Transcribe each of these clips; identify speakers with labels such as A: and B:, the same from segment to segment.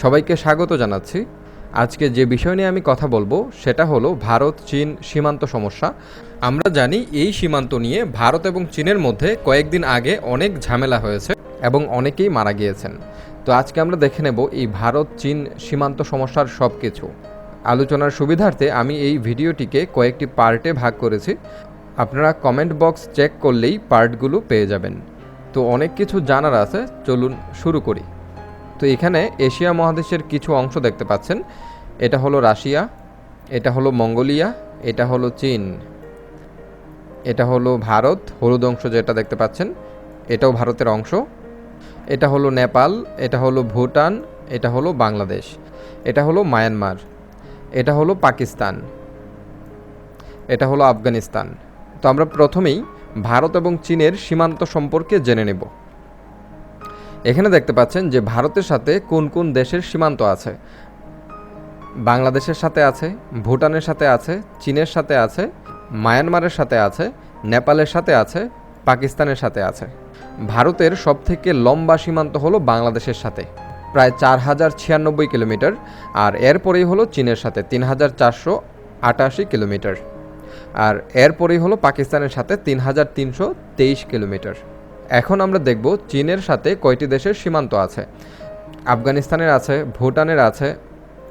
A: সবাইকে স্বাগত জানাচ্ছি। আজকে যে বিষয় নিয়ে আমি কথা বলব, সেটা হলো ভারত চীন সীমান্ত সমস্যা। আমরা জানি এই সীমান্ত নিয়ে ভারত এবং চীনের মধ্যে কয়েকদিন আগে অনেক ঝামেলা হয়েছে এবং অনেকেই মারা গিয়েছেন। তো আজকে আমরা দেখে নেব এই ভারত চীন সীমান্ত সমস্যার সব কিছু আলোচনার সুবিধার্থে আমি এই ভিডিওটিকে কয়েকটি পার্টে ভাগ করেছি। আপনারা কমেন্ট বক্স চেক করলেই পার্টগুলো পেয়ে যাবেন। তো অনেক কিছু জানার আছে, চলুন শুরু করি। তো এখানে এশিয়া মহাদেশের কিছু অংশ দেখতে পাচ্ছেন এটা হলো রাশিয়া এটা হলো মঙ্গোলিয়া এটা হলো চীন এটা হলো ভারত হলুদ অংশ যেটা দেখতে পাচ্ছেন এটাও ভারতের অংশ এটা হলো নেপাল এটা হলো ভুটান এটা হলো বাংলাদেশ এটা হলো মায়ানমার এটা হলো পাকিস্তান এটা হলো আফগানিস্তান তো আমরা প্রথমেই ভারত এবং চীনের সীমান্ত সম্পর্কে জেনে নেব এখানে দেখতে পাচ্ছেন যে ভারতের সাথে কোন কোন দেশের সীমান্ত আছে? বাংলাদেশের সাথে আছে, ভুটানের সাথে আছে, চীনের সাথে আছে, মায়ানমারের সাথে আছে, নেপালের সাথে আছে, পাকিস্তানের সাথে আছে। ভারতের সবথেকে লম্বা সীমান্ত হলো বাংলাদেশের সাথে, প্রায় চার হাজার ছিয়ানব্বই কিলোমিটার, আর এরপরেই হলো চীনের সাথে, তিন হাজার চারশো আটাশি কিলোমিটার। আর এরপরেই হলো পাকিস্তানের সাথে, তিন হাজার তিনশো তেইশ কিলোমিটার। এখন আমরা দেখব চীনের সাথে কয়টি দেশের সীমান্ত আছে। আফগানিস্তানের আছে, ভুটানের আছে,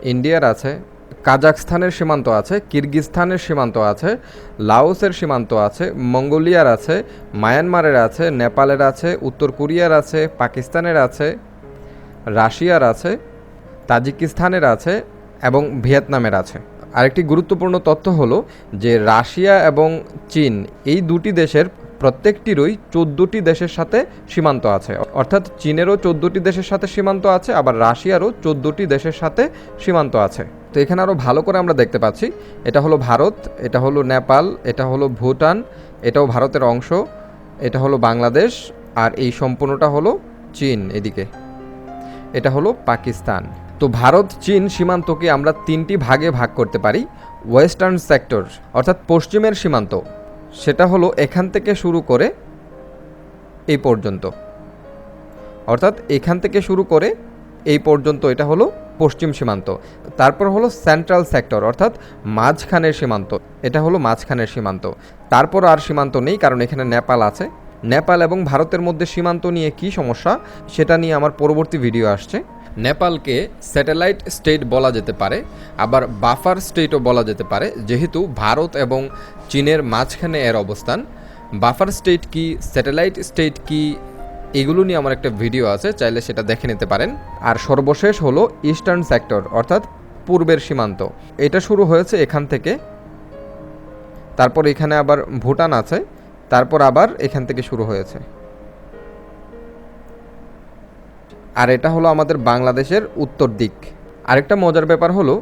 A: ইন্ডিয়ার আছে কাজাকস্তানের সীমান্ত আছে, কিরগিজস্তানের সীমান্ত আছে, লাওসের সীমান্ত আছে, মঙ্গোলিয়ার আছে, মায়ানমারের আছে, নেপালের আছে, উত্তর কোরিয়ার আছে, পাকিস্তানের আছে, রাশিয়ার আছে, তাজিকিস্তানের আছে এবং ভিয়েতনামের আছে। আরেকটি গুরুত্বপূর্ণ তথ্য হলো যে রাশিয়া এবং চীন এই দুটি দেশের প্রত্যেকটিরই চোদ্দোটি দেশের সাথে সীমান্ত আছে। অর্থাৎ চীনেরও চোদ্দোটি দেশের সাথে সীমান্ত আছে, আবার রাশিয়ারও চোদ্দোটি দেশের সাথে সীমান্ত আছে। তো এখানে আরও ভালো করে আমরা দেখতে পাচ্ছি, এটা হলো ভারত, এটা হলো নেপাল, এটা হলো ভুটান, এটাও ভারতের অংশ, এটা হলো বাংলাদেশ, আর এই সম্পূর্ণটা হলো চীন এদিকে। এটা হলো পাকিস্তান। তো ভারত, চীন সীমান্তকে আমরা তিনটি ভাগে ভাগ করতে পারি, ওয়েস্টার্ন সেক্টর, অর্থাৎ পশ্চিমের সীমান্ত। সেটা হলো এখান থেকে শুরু করে এই পর্যন্ত। অর্থাৎ এখান থেকে শুরু করে এই পর্যন্ত এটা হলো পশ্চিম সীমান্ত। তারপর হলো সেন্ট্রাল সেক্টর অর্থাৎ মাঝখানের সীমান্ত। এটা হলো মাঝখানের সীমান্ত। তারপর আর সীমান্ত নেই, কারণ এখানে নেপাল আছে। নেপাল এবং ভারতের মধ্যে সীমান্ত নিয়ে কি সমস্যা, সেটা নিয়ে আমার পরবর্তী ভিডিও আসছে। নেপালকে স্যাটেলাইট স্টেট বলা যেতে পারে, আবার বাফার স্টেটও বলা যেতে পারে, যেহেতু ভারত এবং চীনের মাঝখানে এর অবস্থান। বাফার স্টেট কি, স্যাটেলাইট স্টেট কি, এগুলো নিয়ে আমার একটা ভিডিও আছে, চাইলে সেটা দেখে নিতে পারেন। আর সর্বশেষ হলো ইস্টার্ন সেক্টর, অর্থাৎ পূর্বের সীমান্ত। এটা শুরু হয়েছে এখান থেকে। তারপর এখানে আবার ভুটান আছে, তারপর আবার এখান থেকে শুরু হয়েছে। আর এটা হলো আমাদের বাংলাদেশের উত্তর দিক। আরেকটা মজার ব্যাপার হলো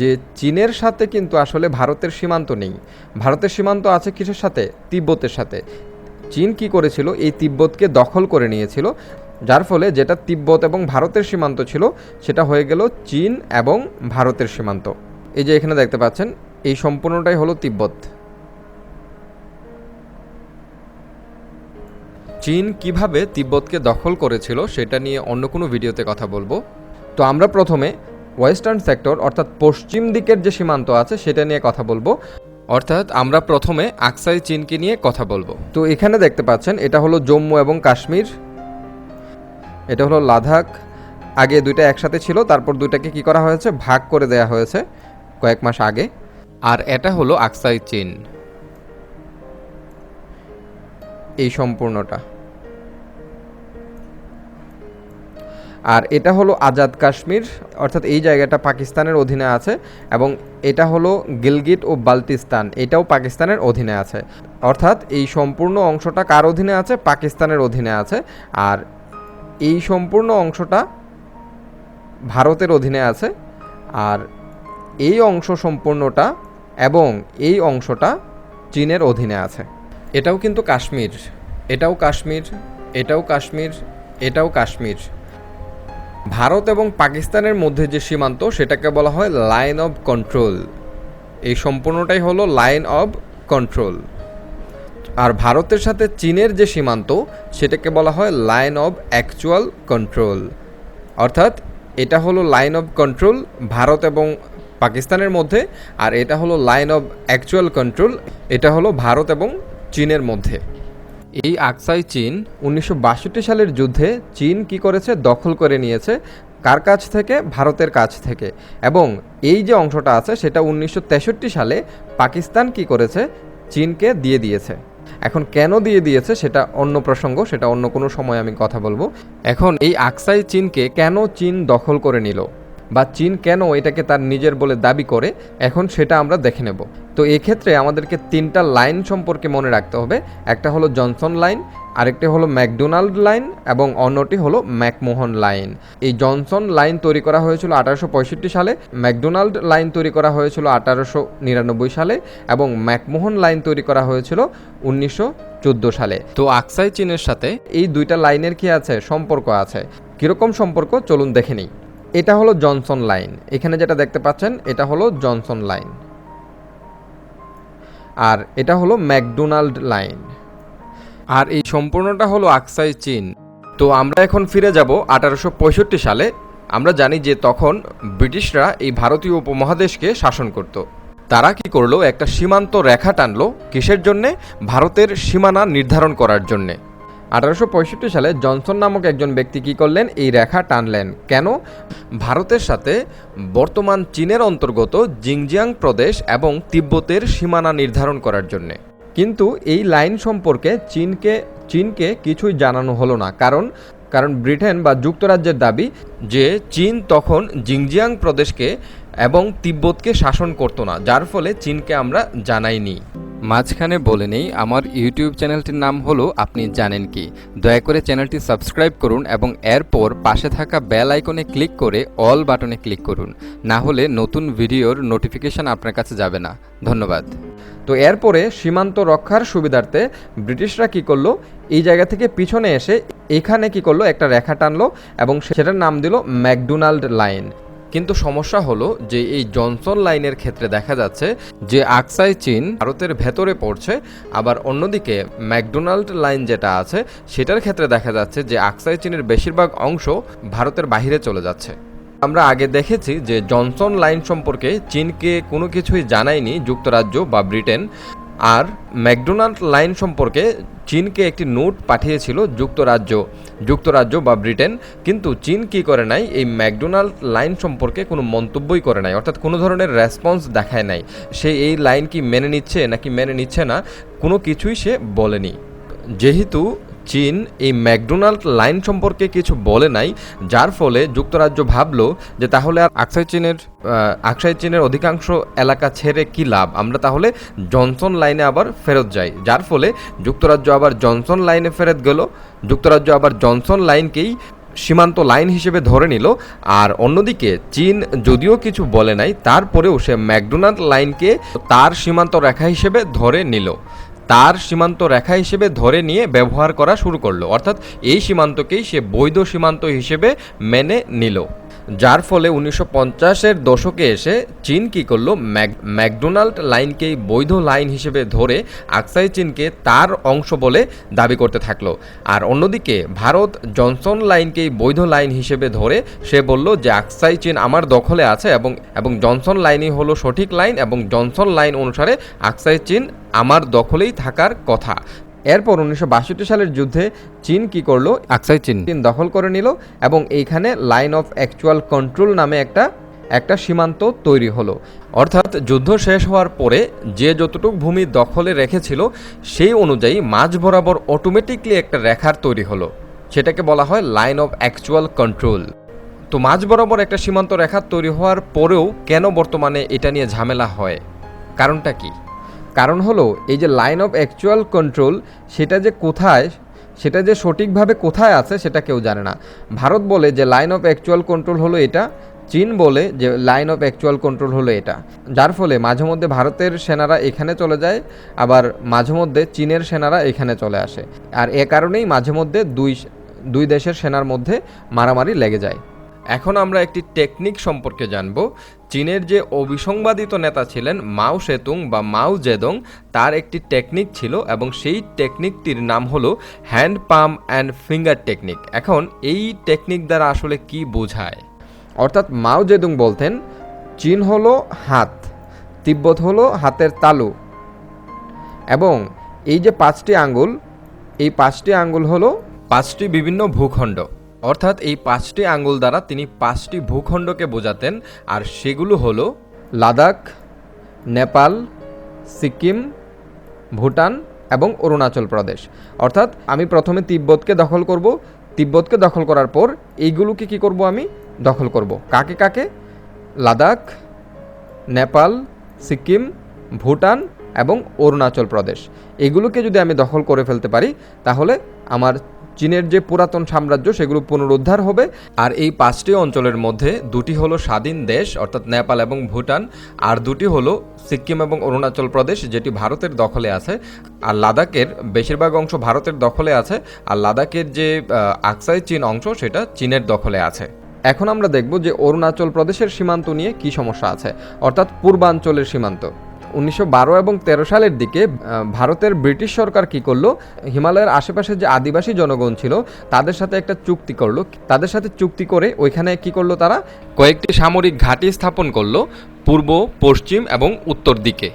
A: যে চীনের সাথে কিন্তু আসলে ভারতের সীমান্ত নেই। ভারতের সীমান্ত আছে কিসের সাথে? তিব্বতের সাথে। চীন কি করেছিল? এই তিব্বতকে দখল করে নিয়েছিল, যার ফলে যেটা তিব্বত এবং ভারতের সীমান্ত ছিল, সেটা হয়ে গেল চীন এবং ভারতের সীমান্ত। এই যে এখানে দেখতে পাচ্ছেন, এই সম্পূর্ণটাই হলো তিব্বত। চীন কীভাবে তিব্বতকে দখল করেছিল সেটা নিয়ে অন্য কোনো ভিডিওতে কথা বলব। তো আমরা প্রথমে ওয়েস্টার্ন সেক্টর অর্থাৎ পশ্চিম দিকের যে সীমান্ত আছে সেটা নিয়ে কথা বলব। অর্থাৎ আমরা প্রথমে আকসাই চীনকে নিয়ে কথা বলব। তো এখানে দেখতে পাচ্ছেন, এটা হলো জম্মু এবং কাশ্মীর। এটা হলো লাদাখ। আগে দুইটা একসাথে ছিল, তারপর দুইটাকে কি করা হয়েছে? ভাগ করে দেয়া হয়েছে কয়েক মাস আগে। আর এটা হলো আকসাই চীন। এই সম্পূর্ণটা। আর এটা হলো আজাদ কাশ্মীর, অর্থাৎ এই জায়গাটা পাকিস্তানের অধীনে আছে এবং এটা হলো গিলগিট ও বাল্টিস্তান, এটাও পাকিস্তানের অধীনে আছে। অর্থাৎ এই সম্পূর্ণ অংশটা কার অধীনে আছে? পাকিস্তানের অধীনে আছে। আর এই সম্পূর্ণ অংশটা ভারতের অধীনে আছে। আর এই অংশ সম্পূর্ণটা এবং এই অংশটা চীনের অধীনে আছে। এটাও কিন্তু কাশ্মীর, এটাও কাশ্মীর এটাও কাশ্মীর এটাও কাশ্মীর। ভারত এবং পাকিস্তানের মধ্যে যে সীমান্ত, সেটাকে বলা হয় লাইন অব কন্ট্রোল এই সম্পূর্ণটাই হলো লাইন অব কন্ট্রোল আর ভারতের সাথে চীনের যে সীমান্ত, সেটাকে বলা হয় লাইন অব অ্যাকচুয়াল কন্ট্রোল অর্থাৎ এটা হলো লাইন অব কন্ট্রোল ভারত এবং পাকিস্তানের মধ্যে, আর এটা হলো লাইন অব অ্যাকচুয়াল কন্ট্রোল এটা হলো ভারত এবং চীনের মধ্যে। এই আকসাই চীন উনিশশো বাষট্টি সালের যুদ্ধে চীন কি করেছে? দখল করে নিয়েছে কার কাছ থেকে? ভারতের কাছ থেকে। এবং এই যে অংশটা আছে, সেটা উনিশশো তেষট্টি সালে পাকিস্তান কি করেছে? চীনকে দিয়ে দিয়েছে। এখন কেন দিয়ে দিয়েছে? সেটা অন্য প্রসঙ্গ, সেটা অন্য কোনো সময় আমি কথা বলব। এখন এই আকসাই চীনকে কেন চীন দখল করে নিল? বা চীন কেন এটাকে তার নিজের বলে দাবি করে? এখন সেটা আমরা দেখে নেব। তো এক্ষেত্রে আমাদেরকে তিনটা লাইন সম্পর্কে মনে রাখতে হবে। একটা হলো জনসন লাইন, আরেকটি হলো ম্যাকডোনাল্ড লাইন এবং অন্যটি হলো ম্যাকমোহন লাইন। এই জনসন লাইন তৈরি করা হয়েছিল আঠারোশো পঁয়ষট্টি সালে, ম্যাকডোনাল্ড লাইন তৈরি করা হয়েছিল আঠারোশো নিরানব্বই সালে এবং ম্যাকমোহন লাইন তৈরি করা হয়েছিল উনিশশো চোদ্দ সালে। তো আকসাই চীনের সাথে এই দুইটা লাইনের কি আছে? সম্পর্ক আছে। কীরকম সম্পর্ক? চলুন দেখে নিই। এটা হলো জনসন লাইন। এখানে যেটা দেখতে পাচ্ছেন, এটা হলো জনসন লাইন। আর এটা হলো ম্যাকডোনাল্ড লাইন। আর এই সম্পূর্ণটা হলো আকসাই চীন। তো আমরা এখন ফিরে যাব আঠারোশো পঁয়ষট্টি সালে। আমরা জানি যে তখন ব্রিটিশরা এই ভারতীয় উপমহাদেশকে শাসন করত। তারা কি করল? একটা সীমান্ত রেখা টানলো কিসের জন্যে? ভারতের সীমানা নির্ধারণ করার জন্যে। আঠারোশো পঁয়ষট্টি সালে জনসন নামক একজন ব্যক্তি কী করলেন? এই রেখা টানলেন। কেন? ভারতের সাথে বর্তমান চীনের অন্তর্গত জিংজিয়াং প্রদেশ এবং তিব্বতের সীমানা নির্ধারণ করার জন্যে। কিন্তু এই লাইন সম্পর্কে চীনকে চীনকে কিছুই জানানো হলো না। কারণ কারণ ব্রিটেন বা যুক্তরাজ্যের দাবি যে চীন তখন জিংজিয়াং প্রদেশকে এবং তিব্বতকে শাসন করতো না। যার ফলে চীনকে আমরা জানাইনি। মাঝখানে বলে নেই, আমার ইউটিউব চ্যানেলটির নাম হলো আপনি জানেন কি। দয়া করে চ্যানেলটি সাবস্ক্রাইব করুন এবং এরপর পাশে থাকা বেল আইকনে ক্লিক করে অল বাটনে ক্লিক করুন। না হলে নতুন ভিডিওর নোটিফিকেশন আপনার কাছে যাবে না। ধন্যবাদ। তো এরপরে সীমান্ত রক্ষার সুবিধার্থে ব্রিটিশরা কি করল? এই জায়গা থেকে পিছনে এসে এখানে কি করল? একটা রেখা টানলো এবং সেটার নাম দিল ম্যাকডোনাল্ড লাইন। কিন্তু সমস্যা হলো যে এই জনসন লাইনের ক্ষেত্রে দেখা যাচ্ছে যে আকসাই চীন ভারতের ভেতরে পড়ছে, আবার অন্যদিকে ম্যাকডোনাল্ড লাইন যেটা আছে, সেটার ক্ষেত্রে দেখা যাচ্ছে যে আকসাই চীনের বেশিরভাগ অংশ ভারতের বাহিরে চলে যাচ্ছে। আমরা আগে দেখেছি যে জনসন লাইন সম্পর্কে চীনকে কোনো কিছুই জানায়নি যুক্তরাজ্য বা ব্রিটেন, আর ম্যাকডোনাল্ড লাইন সম্পর্কে চীনকে একটি নোট পাঠিয়েছিল যুক্তরাজ্য যুক্তরাজ্য বা ব্রিটেন, কিন্তু চীন কি করে নাই? এই ম্যাকডোনাল্ড লাইন সম্পর্কে কোনো মন্তব্যই করে নাই, অর্থাৎ কোনো ধরনের রেসপন্স দেখায় নাই। সে এই লাইন কি মেনে নিচ্ছে নাকি মেনে নিচ্ছে না, কোনো কিছুই সে বলেনি। যেহেতু চীন এই ম্যাকডোনাল্ড লাইন সম্পর্কে কিছু বলে নাই, যার ফলে যুক্তরাজ্য ভাবলো যে তাহলে আর আকসাই চীনের আকসাই চীনের অধিকাংশ এলাকা ছেড়ে কি লাভ? আমরা তাহলে জনসন লাইনে আবার ফেরত যাই, যার ফলে যুক্তরাজ্য আবার জনসন লাইনে ফেরত গেল, যুক্তরাজ্য আবার জনসন লাইনকেই সীমান্ত লাইন হিসেবে ধরে নিল, আর অন্যদিকে চীন যদিও কিছু বলে নাই, তারপরেও সে ম্যাকডোনাল্ড লাইনকে তার সীমান্ত রেখা হিসেবে ধরে নিল। তার সীমান্ত রেখা হিসেবে ধরে নিয়ে ব্যবহার করা শুরু করল। অর্থাৎ এই সীমান্তকেই সে বৈধ সীমান্ত হিসেবে মেনে নিল। যার ফলে উনিশশো পঞ্চাশের দশকে এসে চীন কি করল? ম্যাক, ম্যাকডোনাল্ড লাইনকেই বৈধ লাইন হিসেবে ধরে আকসাই চীনকে তার অংশ বলে দাবি করতে থাকল। আর অন্যদিকে ভারত জনসন লাইনকেই বৈধ লাইন হিসেবে ধরে সে বলল যে আকসাই চীন আমার দখলে আছে এবং এবং জনসন লাইনই হলো সঠিক লাইন এবং জনসন লাইন অনুসারে আকসাই চীন আমার দখলেই থাকার কথা। এরপর উনিশশো বাষট্টি সালের যুদ্ধে চীন কি করল? আকসাই চীন। চীন দখল করে নিল এবং এইখানে লাইন অফ অ্যাকচুয়াল কন্ট্রোল নামে একটা একটা সীমান্ত তৈরি হলো। অর্থাৎ যুদ্ধ শেষ হওয়ার পরে যে যতটুকু ভূমি দখলে রেখেছিল সেই অনুযায়ী মাঝ বরাবর অটোমেটিকলি একটা রেখার তৈরি হলো। সেটাকে বলা হয় লাইন অফ অ্যাকচুয়াল কন্ট্রোল তো মাঝ বরাবর একটা সীমান্ত রেখা তৈরি হওয়ার পরেও কেন বর্তমানে এটা নিয়ে ঝামেলা হয়? কারণটা কি? কারণ হলো, এই যে লাইন অফ অ্যাকচুয়াল কন্ট্রোল সেটা যে কোথায়, সেটা যে সঠিকভাবে কোথায় আছে, সেটা কেউ জানে না। ভারত বলে যে লাইন অফ অ্যাকচুয়াল কন্ট্রোল হলো এটা, চীন বলে যে লাইন অফ অ্যাকচুয়াল কন্ট্রোল হলো এটা। যার ফলে মাঝে মধ্যে ভারতের সেনারা এখানে চলে যায়, আবার মাঝে মধ্যে চীনের সেনারা এখানে চলে আসে। আর এ কারণেই মাঝে মধ্যে দুই দুই দেশের সেনার মধ্যে মারামারি লেগে যায়। এখন আমরা একটি টেকনিক সম্পর্কে জানব। চীনের যে অবিসংবাদিত নেতা ছিলেন মাও সেতুং বা মাও জেদং, তার একটি টেকনিক ছিল এবং সেই টেকনিকটির নাম হলো hand pump and finger technique. এখন এই টেকনিক দ্বারা আসলে কি বোঝায়? অর্থাৎ মাও জেদুং বলতেন, চীন হলো হাত, তিব্বত হলো হাতের তালু। এবং এই যে পাঁচটি আঙ্গুল, এই পাঁচটি আঙ্গুল হলো পাঁচটি বিভিন্ন ভূখণ্ড। অর্থাৎ এই পাঁচটি আঙ্গুল দ্বারা তিনি পাঁচটি ভূখণ্ডকে বোঝাতেন, আর সেগুলো হলো লাদাখ, নেপাল, সিকিম, ভুটান এবং অরুণাচল প্রদেশ। অর্থাৎ আমি প্রথমে তিব্বতকে দখল করব। তিব্বতকে দখল করার পর এইগুলোকে কি করব আমি? দখল করব। কাকে কাকে? লাদাখ, নেপাল, সিকিম, ভুটান এবং অরুণাচল প্রদেশ। এগুলোকে যদি আমি দখল করে ফেলতে পারি, তাহলে আমার চীনের যে পুরাতন সাম্রাজ্য, সেগুলো পুনরুদ্ধার হবে। আর এই পাঁচটি অঞ্চলের মধ্যে দুটি হলো স্বাধীন দেশ, অর্থাৎ নেপাল এবং ভুটান, আর দুটি হলো সিকিম এবং অরুণাচল প্রদেশ, যেটি ভারতের দখলে আছে। আর লাদাখের বেশিরভাগ অংশ ভারতের দখলে আছে, আর লাদাখের যে আকসাই চীন অংশ, সেটা চীনের দখলে আছে। এখন আমরা দেখব যে অরুণাচল প্রদেশের সীমান্ত নিয়ে কি সমস্যা আছে, অর্থাৎ পূর্বাঞ্চলের সীমান্ত। উনিশশো বারো এবং তেরো সালের দিকে ভারতের ব্রিটিশ সরকার কি করল? হিমালয়ের আশেপাশে যে আদিবাসী জনগণ ছিল, তাদের সাথে একটা চুক্তি করল। তাদের সাথে চুক্তি করে ওইখানে কি করল তারা? কয়েকটি সামরিক ঘাঁটি স্থাপন করল পূর্ব, পশ্চিম এবং উত্তর দিকে।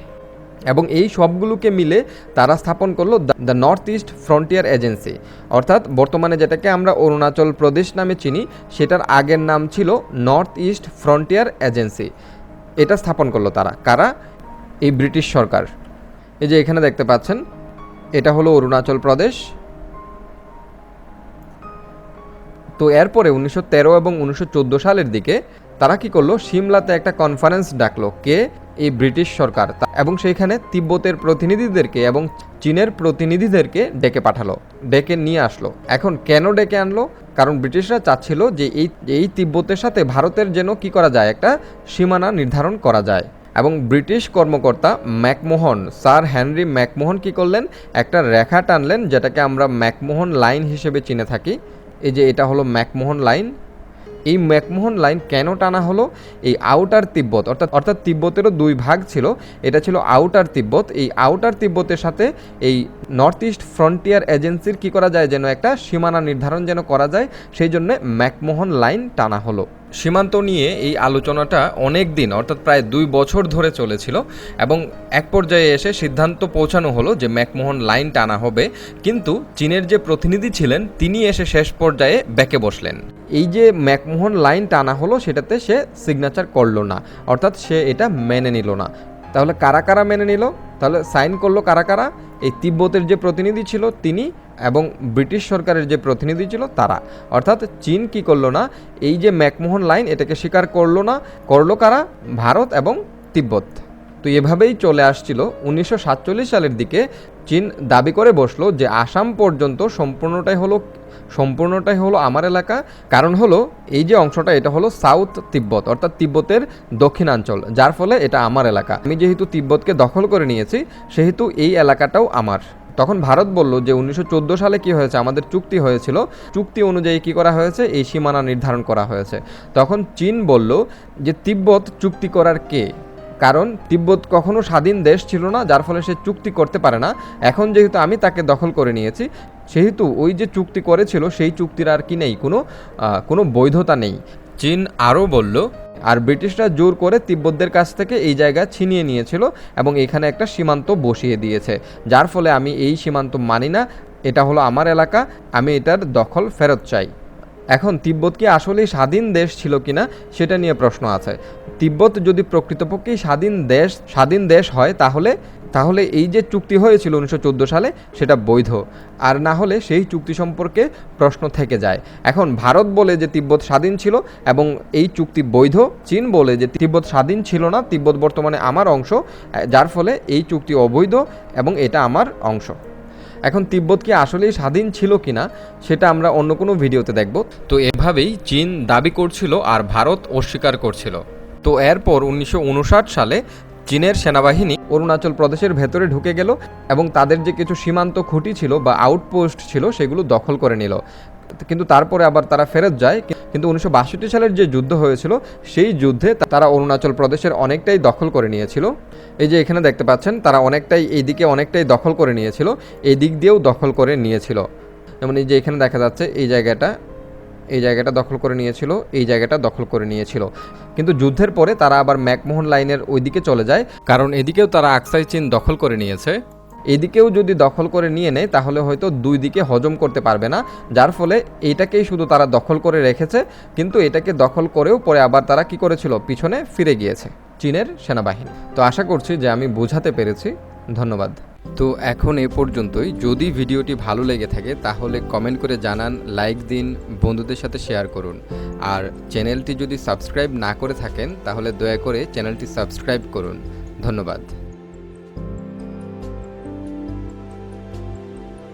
A: এবং এই সবগুলোকে মিলে তারা স্থাপন করল the North East Frontier Agency. অর্থাৎ বর্তমানে যেটাকে আমরা অরুণাচল প্রদেশ নামে চিনি, সেটার আগের নাম ছিল নর্থ ইস্ট ফ্রন্টিয়ার এজেন্সি। এটা স্থাপন করল তারা। কারা? এই ব্রিটিশ সরকার। এই যে এখানে দেখতে পাচ্ছেন, এটা হলো অরুণাচল প্রদেশ। তো এরপরে উনিশশো তেরো এবং উনিশশো চোদ্দ সালের দিকে তারা কি করল? সিমলাতে একটা কনফারেন্স ডাকলো কে? এই ব্রিটিশ সরকার। এবং সেইখানে তিব্বতের প্রতিনিধিদেরকে এবং চীনের প্রতিনিধিদেরকে ডেকে পাঠালো, ডেকে নিয়ে আসলো। এখন কেন ডেকে আনলো? কারণ ব্রিটিশরা চাচ্ছিল যে এই এই তিব্বতের সাথে ভারতের যেন কি করা যায়, একটা সীমানা নির্ধারণ করা যায়। এবং ব্রিটিশ কর্মকর্তা ম্যাকমোহন, স্যার হেনরি ম্যাকমোহন কি করলেন? একটা রেখা টানলেন যেটাকে আমরা ম্যাকমোহন লাইন হিসেবে চিনে থাকি। এই যে এটা হলো ম্যাকমোহন লাইন। এই ম্যাকমোহন লাইন কেন টানা হলো? এই আউটার তিব্বত, অর্থাৎ অর্থাৎ তিব্বতেরও দুই ভাগ ছিল। এটা ছিল আউটার তিব্বত। এই আউটার তিব্বতের সাথে এই নর্থ ইস্ট ফ্রন্টিয়ার এজেন্সির কি করা যায় যেন একটা সীমানা নির্ধারণ যেন করা যায়, সেই জন্য ম্যাকমোহন লাইন টানা হলো। সীমান্ত নিয়ে এই আলোচনাটা অনেক দিন, অর্থাৎ প্রায় দুই বছর ধরে চলেছিল এবং এক পর্যায়ে এসে সিদ্ধান্ত পৌঁছানো হলো যে ম্যাকমোহন লাইন টানা হবে। কিন্তু চীনের যে প্রতিনিধি ছিলেন, তিনি এসে শেষ পর্যায়ে ব্যাকে বসলেন। এই যে ম্যাকমোহন লাইন টানা হলো, সেটাতে সে সিগনেচার করল না, অর্থাৎ সে এটা মেনে নিল না। তাহলে কারা কারা মেনে নিল? তাহলে সাইন করল কারা কারা? এই তিব্বতের যে প্রতিনিধি ছিল তিনি এবং ব্রিটিশ সরকারের যে প্রতিনিধি ছিল তারা। অর্থাৎ চীন কি করল না, এই যে ম্যাকমোহন লাইন এটাকে স্বীকার করল না, করল কারা? ভারত এবং তিব্বত। তো এভাবেই চলে আসছিল। উনিশশো সাতচল্লিশ সালের দিকে চীন দাবি করে বসল যে আসাম পর্যন্ত সম্পূর্ণটাই হলো সম্পূর্ণটাই হলো আমার এলাকা। কারণ হলো, এই যে অংশটা, এটা হলো সাউথ তিব্বত, অর্থাৎ তিব্বতের দক্ষিণাঞ্চল, যার ফলে এটা আমার এলাকা। আমি যেহেতু তিব্বতকে দখল করে নিয়েছি, সেহেতু এই এলাকাটাও আমার। তখন ভারত বলল যে, উনিশশো চোদ্দ সালে কি হয়েছে? আমাদের চুক্তি হয়েছিল। চুক্তি অনুযায়ী কি করা হয়েছে? এই সীমানা নির্ধারণ করা হয়েছে। তখন চীন বলল যে, তিব্বত চুক্তি করার কে? কারণ তিব্বত কখনো স্বাধীন দেশ ছিল না, যার ফলে সে চুক্তি করতে পারে না। এখন যেহেতু আমি তাকে দখল করে নিয়েছি সেহেতু ওই যে চুক্তি করেছিল, সেই চুক্তির আর কি নেই, কোনো কোনো বৈধতা নেই। চীন আরও বলল, আর ব্রিটিশরা জোর করে তিব্বতদের কাছ থেকে এই জায়গা ছিনিয়ে নিয়েছিল এবং এখানে একটা সীমান্ত বসিয়ে দিয়েছে। যার ফলে আমি এই সীমান্ত মানি না, এটা হলো আমার এলাকা, আমি এটার দখল ফেরত চাই। এখন তিব্বত কি আসলেই স্বাধীন দেশ ছিল কিনা সেটা নিয়ে প্রশ্ন আছে। তিব্বত যদি প্রকৃতপক্ষেই স্বাধীন দেশ স্বাধীন দেশ হয় তাহলে তাহলে এই যে চুক্তি হয়েছিল উনিশশো চোদ্দ সালে সেটা বৈধ। আর না হলে সেই চুক্তি সম্পর্কে প্রশ্ন থেকে যায়। এখন ভারত বলে যে তিব্বত স্বাধীন ছিল এবং এই চুক্তি বৈধ, চীন বলে যে তিব্বত স্বাধীন ছিল না, তিব্বত বর্তমানে আমার অংশ, যার ফলে এই চুক্তি অবৈধ এবং এটা আমার অংশ। এখন তিব্বত কি আসলেই স্বাধীন ছিল কিনা, সেটা আমরা অন্য কোনো ভিডিওতে দেখব। তো এভাবেই চীন দাবি করছিল আর ভারত অস্বীকার করছিল। তো এরপর উনিশশো উনষাট সালে চীনের সেনাবাহিনী অরুণাচল প্রদেশের ভেতরে ঢুকে গেল এবং তাদের যে কিছু সীমান্ত খুঁটি ছিল বা আউটপোস্ট ছিল সেগুলো দখল করে নিল। কিন্তু তারপরে আবার তারা ফেরত যায়। কিন্তু উনিশশো বাষট্টি সালের যে যুদ্ধ হয়েছিল, সেই যুদ্ধে তারা অরুণাচল প্রদেশের অনেকটাই দখল করে নিয়েছিল। এই যে এখানে দেখতে পাচ্ছেন, তারা অনেকটাই, এই দিকে অনেকটাই দখল করে নিয়েছিল, এই দিক দিয়েও দখল করে নিয়েছিল। যেমন এই যে এখানে দেখা যাচ্ছে, এই জায়গাটা এই জায়গাটা দখল করে নিয়েছিল, এই জায়গাটা দখল করে নিয়েছিল। কিন্তু যুদ্ধের পরে তারা আবার ম্যাকমোহন লাইনের ওইদিকে চলে যায়, কারণ এদিকেও তারা আকসাই চীন দখল করে নিয়েছে। এদিকেও যদি দখল করে নিয়ে নেয়, তাহলে হয়তো দুই দিকে হজম করতে পারবে না। যার ফলে এইটাকেই শুধু তারা দখল করে রেখেছে, কিন্তু এটাকে দখল করেও পরে আবার তারা কি করেছিল? পিছনে ফিরে গিয়েছে চীনের সেনাবাহিনী। তো আশা করছি যে আমি বোঝাতে পেরেছি। ধন্যবাদ। তো এখন এ পর্যন্তই। যদি ভিডিওটি ভালো লেগে থাকে, তাহলে কমেন্ট করে জানান, লাইক দিন, বন্ধুদের সাথে শেয়ার করুন। আর চ্যানেলটি যদি সাবস্ক্রাইব না করে থাকেন, তাহলে দয়া করে চ্যানেলটি সাবস্ক্রাইব করুন। ধন্যবাদ।